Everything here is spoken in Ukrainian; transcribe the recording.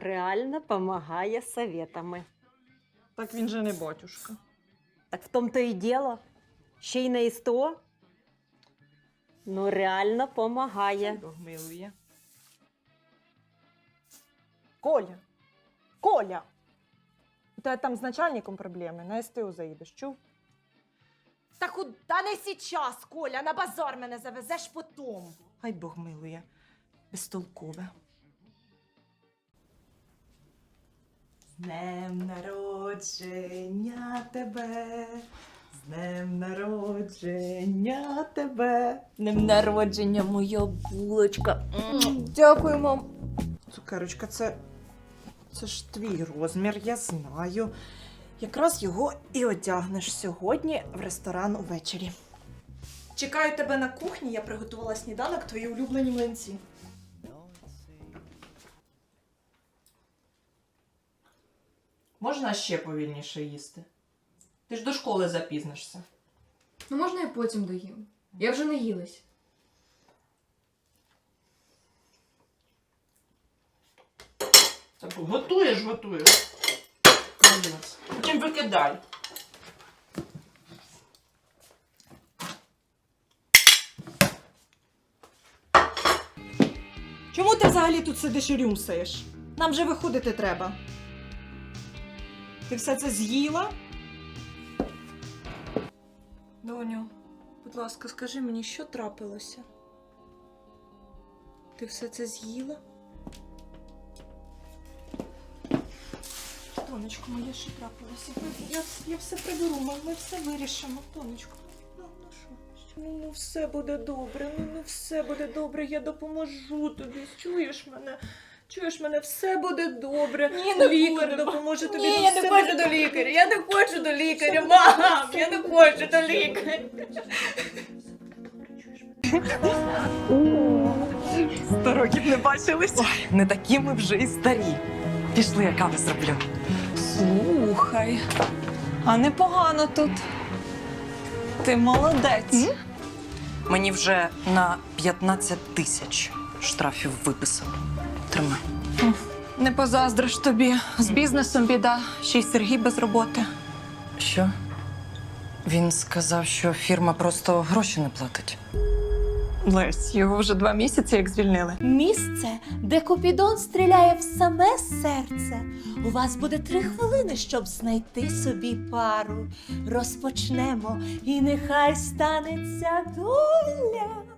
реально допомагає советами. Так він же не батюшка. Так в тому то і діло. Ще й на СТО. Ну, реально допомагає. Бог милує. Коля! Коля! У тебе там з начальником проблеми, на СТО заїдеш, чув? Та куда не сейчас, Коля, на базар мене завезеш потом. Хай Бог милує. Безтолкове. З днем народження тебе. З днем народження тебе. З Днем народження, моя булочка. Дякую, мам. Цукерочка, це. Це ж твій розмір, я знаю. Якраз його і одягнеш сьогодні в ресторан увечері. Чекаю тебе на кухні, я приготувала сніданок, твої улюблені млинці. Можна ще повільніше їсти? Ти ж до школи запізнишся. Ну можна я потім доїм? Я вже наїлась. Так, готуєш, готуєш. Молодець. Потім викидай. Чому ти взагалі тут сидиш і рюмсаєш? Нам же виходити треба. Ти все це з'їла? Доню, будь ласка, скажи мені, що трапилося? Ти все це з'їла? Тонечко, моє що трапилося? Я, я все приберу, ми, все вирішимо, тонечко. Ну, ну що? Ну, ну все буде добре, ну, ну все буде добре, я допоможу тобі. Чуєш мене? Чуєш мене, все буде добре. Ні, не Лікар буде, допоможе тобі. Ні, ну, я все не хочу буде до лікаря, я не хочу до лікаря, мам, я не хочу до лікаря. Сто років не бачились. Ой, не такі ми вже і старі. Пішли, я кави зроблю. Слухай, а непогано тут. Ти молодець. Мені вже на 15 тисяч штрафів виписали. Тримай. Не позаздриш тобі. З бізнесом біда, ще й Сергій без роботи. Що? Він сказав, що фірма просто гроші не платить. Лесь, його вже два місяці як звільнили. Місце, де Купідон стріляє в саме серце. У вас буде три хвилини, щоб знайти собі пару. Розпочнемо, і нехай станеться доля.